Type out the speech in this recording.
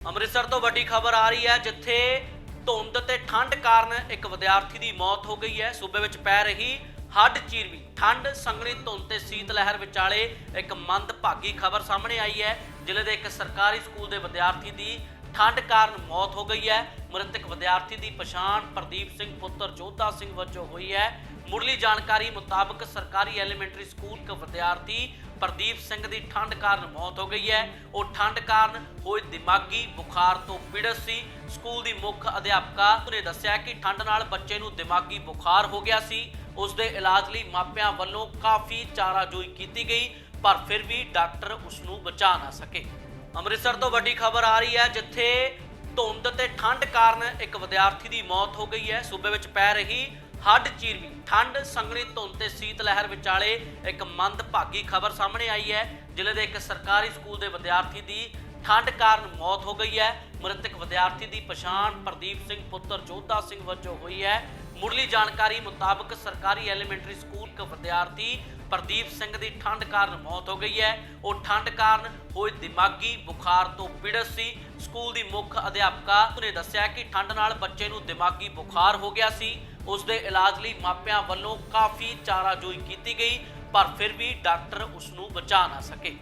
ਅੰਮ੍ਰਿਤਸਰ ਤੋਂ ਵੱਡੀ ਖਬਰ ਆ ਰਹੀ ਹੈ ਜਿੱਥੇ ਧੁੰਦ ਤੇ ਠੰਡ ਕਾਰਨ ਇੱਕ ਵਿਦਿਆਰਥੀ ਦੀ ਮੌਤ ਹੋ ਗਈ ਹੈ। ਸੂਬੇ ਵਿੱਚ ਪੈ ਰਹੀ ਹੱਡ ਚੀਰਵੀ, ਠੰਡ ਸੰਘਣੀ ਧੁੰਦ ਤੇ ਸੀਤ ਲਹਿਰ ਵਿਚਾਲੇ ਇੱਕ ਮੰਦਭਾਗੀ ਖਬਰ ਸਾਹਮਣੇ ਆਈ ਹੈ। ਜ਼ਿਲ੍ਹੇ ਦੇ ਇੱਕ ਸਰਕਾਰੀ ਸਕੂਲ ਦੇ ਵਿਦਿਆਰਥੀ ਦੀ ਠੰਡ ਕਾਰਨ ਮੌਤ ਹੋ ਗਈ ਹੈ। ਮ੍ਰਿਤਕ ਵਿਦਿਆਰਥੀ ਦੀ ਪਛਾਣ ਪ੍ਰਦੀਪ ਸਿੰਘ ਪੁੱਤਰ ਜੋਧਾ ਸਿੰਘ ਵਜੋਂ ਹੋਈ ਹੈ। ਮੁੱਢਲੀ ਜਾਣਕਾਰੀ ਮੁਤਾਬਕ ਸਰਕਾਰੀ ਐਲੀਮੈਂਟਰੀ ਸਕੂਲ ਕੇ ਵਿਦਿਆਰਥੀ ਪ੍ਰਦੀਪ ਸਿੰਘ ਦੀ ਠੰਡ ਕਾਰਨ ਮੌਤ ਹੋ ਗਈ ਹੈ। ਉਹ ਠੰਡ ਕਾਰਨ ਹੋਏ ਦਿਮਾਗੀ ਬੁਖਾਰ ਤੋਂ ਪੀੜਤ ਸੀ। ਸਕੂਲ ਦੀ ਮੁੱਖ ਅਧਿਆਪਕਾ ਨੇ ਦੱਸਿਆ ਕਿ ਠੰਡ ਨਾਲ ਬੱਚੇ ਨੂੰ ਦਿਮਾਗੀ ਬੁਖਾਰ ਹੋ ਗਿਆ ਸੀ। ਉਸ ਦੇ ਇਲਾਜ ਲਈ ਮਾਪਿਆਂ ਵੱਲੋਂ ਕਾਫੀ ਚਾਰਾਜੋਈ ਕੀਤੀ ਗਈ, ਪਰ ਫਿਰ ਵੀ ਡਾਕਟਰ ਉਸ ਨੂੰ ਬਚਾ ਨਾ ਸਕੇ। ਅੰਮ੍ਰਿਤਸਰ ਤੋਂ ਵੱਡੀ ਖਬਰ ਆ ਰਹੀ ਹੈ ਜਿੱਥੇ ਧੁੰਦ ਤੇ ਠੰਡ ਕਾਰਨ ਇੱਕ ਵਿਦਿਆਰਥੀ ਦੀ ਮੌਤ ਹੋ ਗਈ ਹੈ। ਸੂਬੇ ਵਿੱਚ ਪੈ ਰਹੀ ਹੱਡ ਚੀਰਵੀ। ਠੰਡ, ਸੰਘਣੀ ਧੁੰਦ ਤੇ ਸੀਤ ਲਹਿਰ ਵਿਚਾਲੇ ਇੱਕ ਮੰਦਭਾਗੀ ਖਬਰ ਸਾਹਮਣੇ ਆਈ ਹੈ। ਜ਼ਿਲ੍ਹੇ ਦੇ ਇੱਕ ਸਰਕਾਰੀ ਸਕੂਲ ਦੇ ਵਿਦਿਆਰਥੀ ਦੀ ਠੰਡ ਕਾਰਨ ਮੌਤ ਹੋ ਗਈ ਹੈ। ਮ੍ਰਿਤਕ ਵਿਦਿਆਰਥੀ ਦੀ ਪਛਾਣ ਪ੍ਰਦੀਪ ਸਿੰਘ ਪੁੱਤਰ ਜੋਧਾ ਸਿੰਘ ਵਜੋਂ ਹੋਈ ਹੈ। ਮੁੱਢਲੀ ਜਾਣਕਾਰੀ ਮੁਤਾਬਕ ਸਰਕਾਰੀ ਐਲੀਮੈਂਟਰੀ ਸਕੂਲ ਕੇ ਵਿਦਿਆਰਥੀ ਪ੍ਰਦੀਪ ਸਿੰਘ ਦੀ ਠੰਡ ਕਾਰਨ ਮੌਤ ਹੋ ਗਈ ਹੈ। ਉਹ ਠੰਡ ਕਾਰਨ ਹੋਏ ਦਿਮਾਗੀ ਬੁਖਾਰ ਤੋਂ ਪੀੜਤ ਸੀ। ਸਕੂਲ ਦੀ ਮੁੱਖ ਅਧਿਆਪਕਾ ਨੇ ਦੱਸਿਆ ਕਿ ਠੰਡ ਨਾਲ ਬੱਚੇ ਨੂੰ ਦਿਮਾਗੀ ਬੁਖਾਰ ਹੋ ਗਿਆ ਸੀ। ਉਸ ਦੇ ਇਲਾਜ ਲਈ ਮਾਪਿਆਂ ਵੱਲੋਂ ਕਾਫੀ ਚਾਰਾਜੋਈ ਕੀਤੀ ਗਈ, ਪਰ ਫਿਰ ਵੀ ਡਾਕਟਰ ਉਸ ਨੂੰ ਬਚਾ ਨਾ ਸਕੇ।